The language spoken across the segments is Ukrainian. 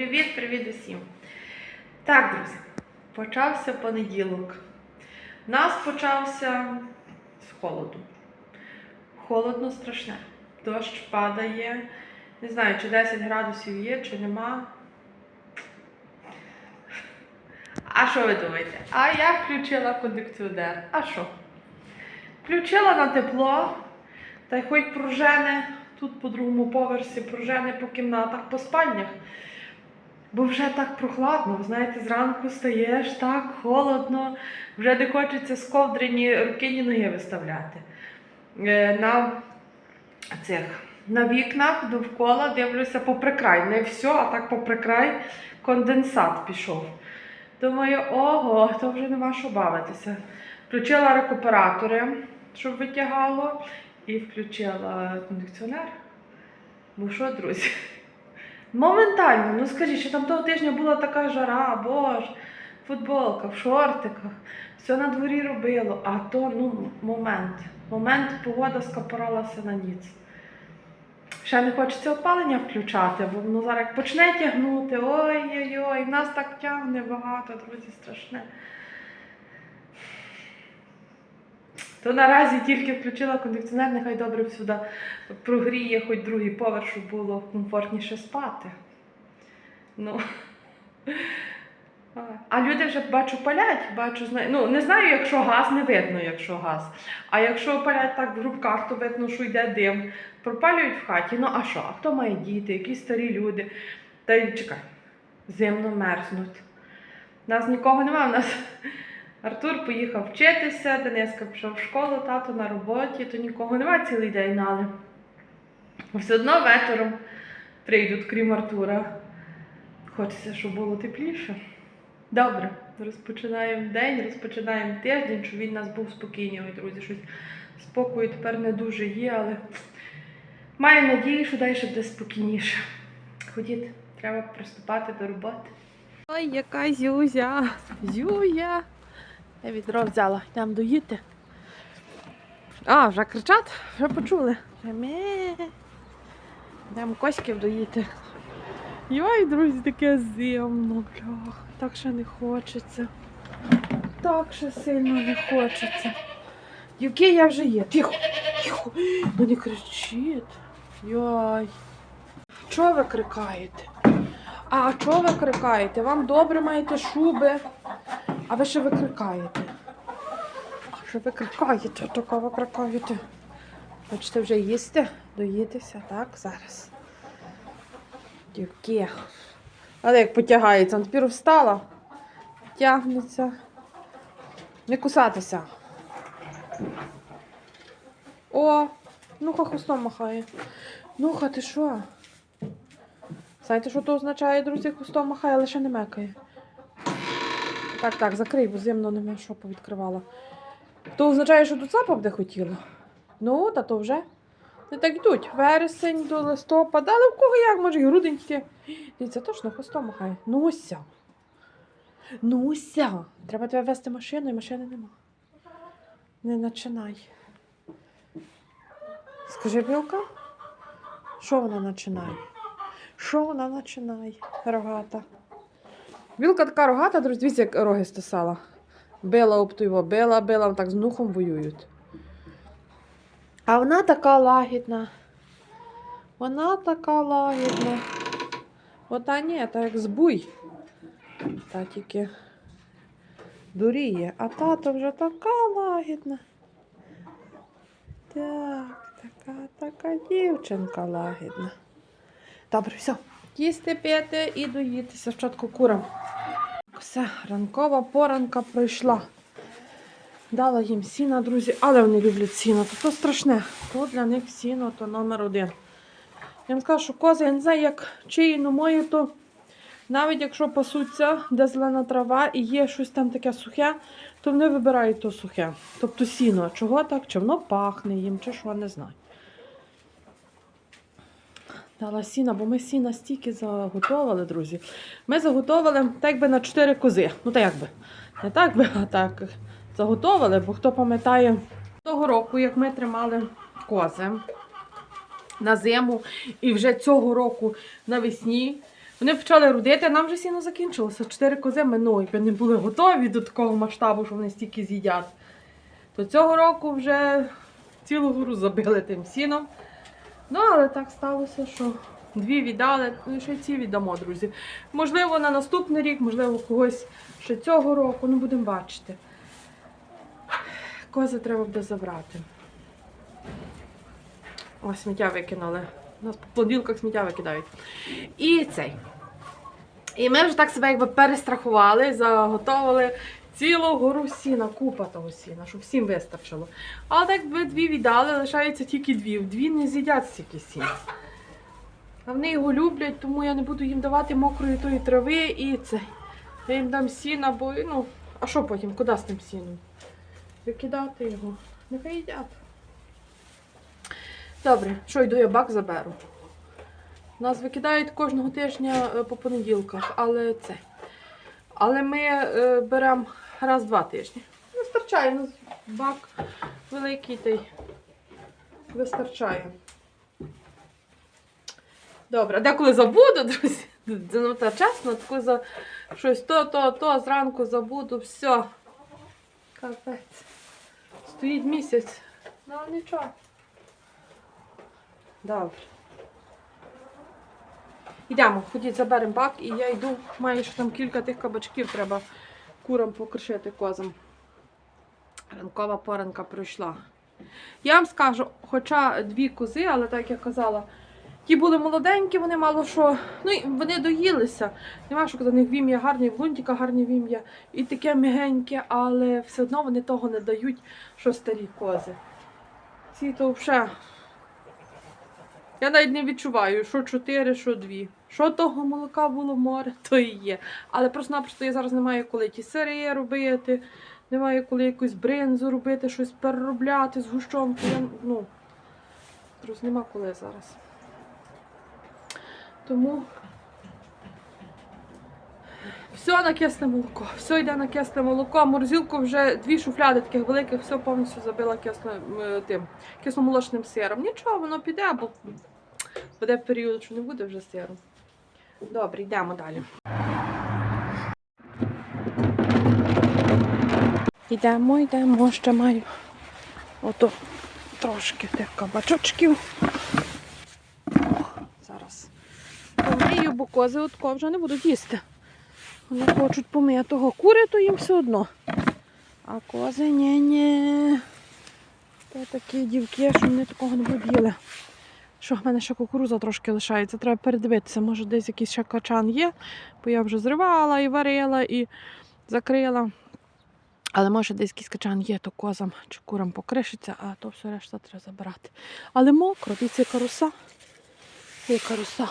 Привіт, привіт усім. Так, друзі, почався понеділок. У нас почався з холоду. Холодно страшне. Дощ падає. Не знаю, чи 10 градусів є, чи нема. А що ви думаєте? А я включила кондиціонер. А що? Включила на тепло, та й хоч пружини тут по другому поверсі, пружини по кімнатах, по спальнях. Бо вже так прохладно, ви знаєте, зранку стаєш так холодно, вже не хочеться з ковдри руки, ні ноги виставляти. Е, На цих на вікнах довкола дивлюся попри край. Не все, а так попри край конденсат пішов. Думаю, ого, то вже нема що бавитися. Включила рекуператори, щоб витягало, і включила кондиціонер. Бо що, друзі? Моментально, ну скажіть, що там того тижня була така жара, боже, футболка, в шортиках, все на дворі робило, а то ну, момент. Момент погода скапоралася на ніц. Ще не хочеться опалення включати, бо воно зараз як почне тягнути. Ой-ой-ой, нас так тягне багато, друзі, страшне. То наразі тільки включила кондиціонер, нехай добре всюди прогріє хоч другий поверх, щоб було комфортніше спати. Ну. А люди вже бачу палять, бачу. Ну, не знаю, якщо газ, не видно, якщо газ. А якщо палять так в рубках, то видно, що йде дим. Пропалюють в хаті. Ну а що? А хто має діти, які старі люди? Та й чекай, зимно мерзнуть. Нас нікого немає. У нас Артур поїхав вчитися, Дениска пішов в школу, тато на роботі, то нікого немає цілий день, але все одно вечором прийдуть, крім Артура. Хочеться, щоб було тепліше. Добре, розпочинаємо день, розпочинаємо тиждень, щоб він нас був спокійний, Ой, друзі. Щось спокою тепер не дуже є, але маю надію, що далі буде спокійніше. Ходіть, треба приступати до роботи. Ой, яка зюзя! Зюя! Я відро взяла, йдемо доїти. А, вже кричать, вже почули. Йдемо коськів доїти. Йой, друзі, таке зимно, блях. Так ще не хочеться. Так ще сильно не хочеться. Юки я вже є. Тихо, тихо. Ну не кричіть. Йой. Чого ви крикаєте? А чого ви крикаєте? Вам добре маєте шуби, а ви ще викрикаєте. А що ви крикаєте? Тако ви крикаєте. Хочете вже їсти? Доїтися, так? Зараз. Дівки. Але як потягається, тепер встала, тягнеться. Не кусатися. О, ну-ка хвостом махає. Ну-ка, ти що? Знаєте, що то означає, друзі, хвостом махає, ще не мекає. Так, так, закрий, бо зимно нема що повідкривала. То означає, що до цапа буде хотіла. Ну, та то вже. Не так йдуть. Вересень до листопада, але в кого як може грудень йти. Дивіться, точно хвостом махає. Нуся. Нуся. Треба тебе вести машину, і машини нема. Не починай. Скажи, білка, що вона починає? Що вона починає? Рогата. Білка така рогата, друзі, дивіться, як роги стисала. Била об його, била, била, так з нухом воюють. А вона така лагідна. Вона така лагідна. Ота ні, та як збуй. Та тільки дуріє. А тато вже така лагідна. Так, така, така дівчинка лагідна. Добре, все. Їсти пити і доїтися щотку курам. Все, ранкова поранка пройшла. Дала їм сіна, друзі, але вони люблять сіно. То, то страшне. То для них сіно, то номер один. Я вам скажу, що кози, я не знаю, як чиї, мої, то навіть якщо пасуться, де зелена трава і є щось там таке сухе, то вони вибирають то сухе. Тобто сіно. Чого так? Чи воно пахне їм, чи що, не знаю. Дала сіна, бо ми сіна стільки заготовили, друзі. Ми заготовили так би на 4 кози. Ну, так якби. Не так би, а так заготовили, бо хто пам'ятає того року, як ми тримали кози на зиму, і вже цього року навесні Вони почали родити, а нам вже сіно закінчилося. Чотири кози ми ну, якби не були готові до такого масштабу, що вони стільки з'їдять. То цього року вже цілу гору забили тим сіном. Ну, але так сталося, що дві віддали, ну і ці віддамо, друзі. Можливо, на наступний рік, можливо, когось ще цього року, ну будемо бачити. Кози треба буде забрати. Ось сміття викинули. У нас по понеділках сміття викидають. І цей. І ми вже так себе якби перестрахували, заготовили цілу гору сіна, купа того сіна, щоб всім вистачило. Але так би дві віддали, лишається тільки дві. Дві не з'їдять стільки сіна. А вони його люблять, тому я не буду їм давати мокрої тої трави і це. Я їм дам сіна, бо ну, а що потім? Куди з тим сіном? Викидати його. Нехай їдять. Добре, що йду, я бак заберу. Нас викидають кожного тижня е, по понеділках, але це. Але ми е, беремо раз в два тижні. Вистачає, у нас бак великий та й вистачає. Добре, деколи забуду, друзі. Ну, та чесно, тако за щось то, то, то, зранку забуду, все. Капець. Стоїть місяць. Ну, нічого. Добре. Йдемо, ходіть, заберемо бак, і я йду. Маю ще там кілька тих кабачків, треба курам покришити козам. Ранкова поранка пройшла. Я вам скажу, хоча дві кози, але так я казала, ті були молоденькі, вони мало що. Ну, вони доїлися. Нема що казати, них вім'я гарні, в лунтіка гарні вім'я. І таке мігеньке, але все одно вони того не дають, що старі кози. Ці то взагалі. Я навіть не відчуваю, що чотири, що дві. Що того молока було море, то і є. Але просто-напросто я зараз не маю коли ті сири робити, не маю коли якусь бринзу робити, щось переробляти з гущонки. Я, ну, друзі, нема коли зараз. Тому все на кисне молоко. Все йде на кисне молоко. Морозилку вже дві шуфляди таких великих, все повністю забила кисним, е, тим, кисломолочним сиром. Нічого, воно піде, бо буде період, що не буде вже сиру. Добре, йдемо далі. Йдемо, йдемо, ще маю ото трошки тих кабачочків. Зараз помию, бо кози отко вже не будуть їсти. Вони хочуть помитого. Кури, то їм все одно. А кози ні-ні. То такі дівки, що вони такого не їли. Що в мене ще кукуруза трошки лишається, треба передивитися, може десь якийсь ще качан є, бо я вже зривала і варила, і закрила. Але може десь якийсь качан є, то козам чи курам покришиться, а то все решта треба забирати. Але мокро, дивіться, яка руса. Яка руса.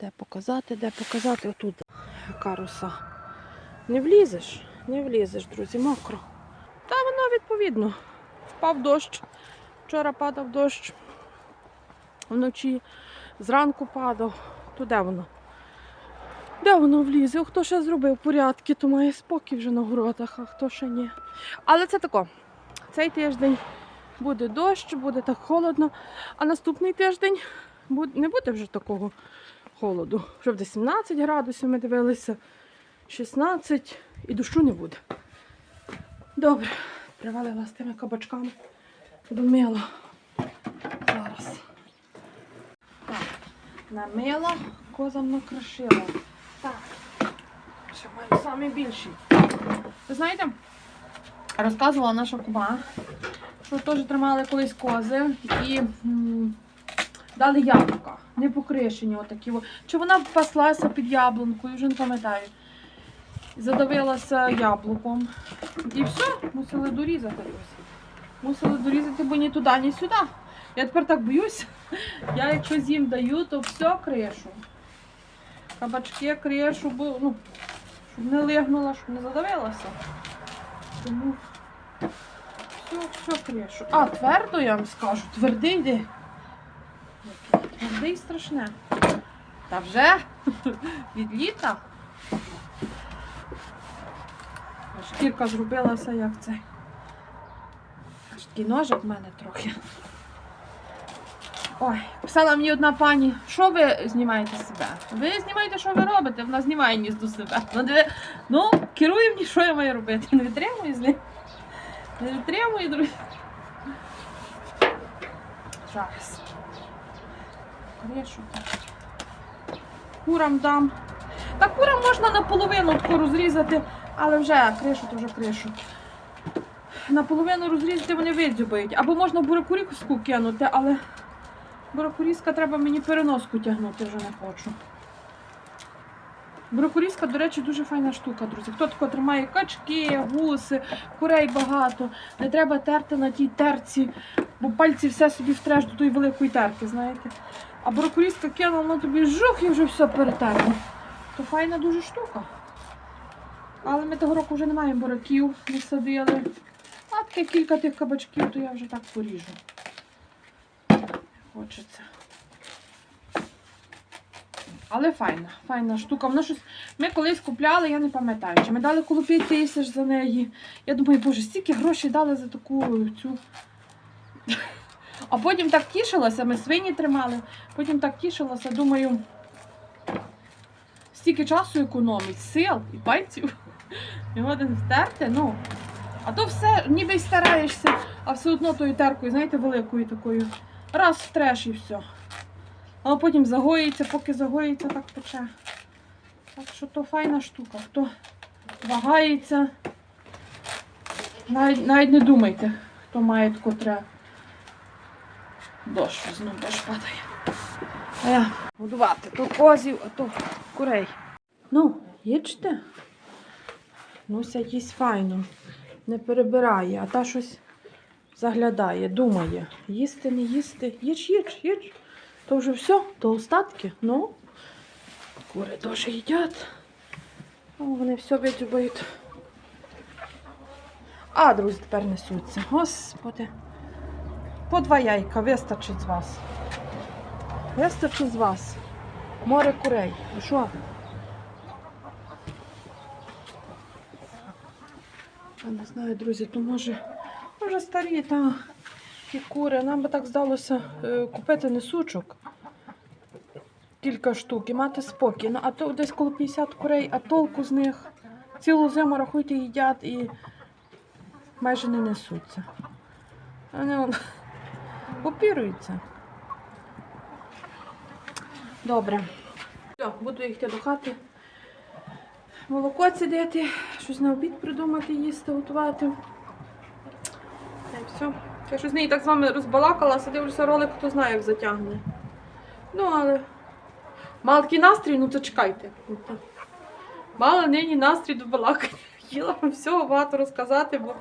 Де показати, де показати? Отут. Яка руса. Не влізеш, не влізеш, друзі, мокро. Та воно відповідно. Впав дощ. Вчора падав дощ. Вночі зранку падав. То де воно? Де воно влізе? Хто ще зробив порядки, то має спокій вже на городах, а хто ще ні. Але це тако. Цей тиждень буде дощ, буде так холодно, а наступний тиждень не буде вже такого холоду. Вже буде 17 градусів ми дивилися, 16 і дощу не буде. Добре, привалила з тими кабачками. Домила. Зараз. Так, намила, козам накришила. Так. Ще маю самі більші. Ви знаєте, розказувала наша кума, що теж тримали колись кози і м, дали яблука. Не покришені отакі. Чи вона паслася під яблункою, вже не пам'ятаю. Задавилася яблуком. І все, мусили дорізати. Мусили дорізати, бо ні туди, ні сюди. Я тепер так боюсь. Я якщо з'їм даю, то все кришу. Кабачки кришу, бо ну, щоб не лигнула, щоб не задавилася. Тому все, все кришу. А, твердо я вам скажу, твердий де. Який Твердий страшне. Та вже від літа. Шкірка зробилася як це. Аж такий ножик в мене трохи. Ой, писала мені одна пані, що ви знімаєте себе? Ви знімаєте, що ви робите, вона знімає ніс до себе. Ну, ну керує мені, що я маю робити. Не витримую з ним. Не витримую, друзі. Зараз. Кришу. Курам дам. Та курам можна наполовину розрізати, але вже кришу, то вже кришу. Наполовину розрізати вони видзюбають. Або можна буракуріску кинути, але буракуріска треба мені переноску тягнути, вже не хочу. Буракуріска, до речі, дуже файна штука, друзі. Хто тако тримає качки, гуси, курей багато. Не треба терти на тій терці, бо пальці все собі втреш до тої великої терки, знаєте. А буракуріска кинула, воно тобі жух і вже все перетерло. То файна дуже штука. Але ми того року вже не маємо бураків, не садили. А таке кілька тих кабачків, то я вже так поріжу. Хочеться. Але файна, файна штука. Воно щось. Ми колись купляли, я не пам'ятаю. Чи ми дали коло 5 тисяч за неї. Я думаю, боже, стільки грошей дали за таку цю. А потім так тішилася, ми свині тримали, потім так тішилася, думаю, стільки часу економить, сил і пальців. Його один втерти, ну. А то все, ніби й стараєшся, а все одно тою теркою, знаєте, великою такою. Раз втреш і все. А потім загоїться, поки загоїться, так пече. Так що то файна штука. Хто вагається, навіть, навіть не думайте, хто має таку треба. Дощ, знову дощ падає. Е, годувати то козів, а то курей. Ну, їдьте. Нуся їсть файно, не перебирає, а та щось заглядає, думає. Їсти, не їсти. Їж, їж, їж. То вже все, то остатки. Ну, кури теж їдять. Вони все видюбають. А, друзі, тепер несуться. Господи. По два яйка вистачить з вас. Вистачить з вас. Море курей. Ви що? Я не знаю, друзі, то може, може старі та кури. Нам би так здалося е, купити несучок. Кілька штук і мати спокій. Ну, а то десь коло 50 курей, а толку з них цілу зиму рахуйте, їдять і майже не несуться. Вони вон, попіруються. Добре. Все, буду йти до хати. Молоко цідити, щось на обід придумати, їсти, готувати. Все. Я щось з неї так з вами розбалакалася, дивлюся ролик, хто знає, як затягне. Ну, але мала такий настрій, ну то чекайте. Мала нині настрій до балакання. Хотіла вам всього багато розказати, бо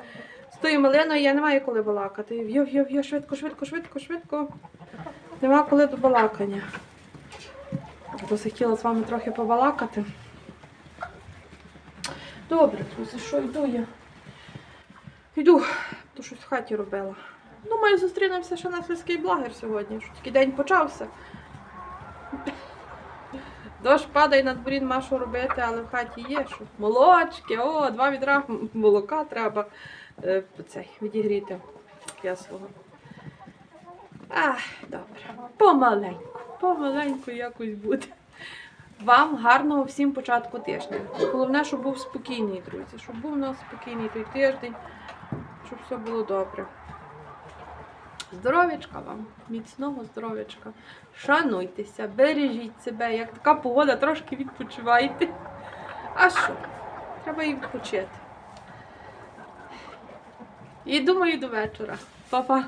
з тою малиною я не маю коли балакати. В'йо, швидко, швидко, швидко, швидко. Нема коли до балакання. Бо захотіла з вами трохи побалакати. Добре, друзі, що йду я? Йду, то щось в хаті робила. Думаю, зустрінемося ще на сільський благер сьогодні, що тільки день почався. Дощ падає на дворі, нема що робити, але в хаті є що. Молочки, о, два відра молока треба е, цей, відігріти кислого. Ах, добре. Помаленьку, помаленьку якось буде. Вам гарного всім початку тижня. Головне, щоб був спокійний, друзі, щоб був у нас спокійний той тиждень, щоб все було добре. Здоров'ячка вам, міцного здоров'ячка. Шануйтеся, бережіть себе. Як така погода, трошки відпочивайте. А що? Треба і відпочити. І думаю до вечора. Па-па.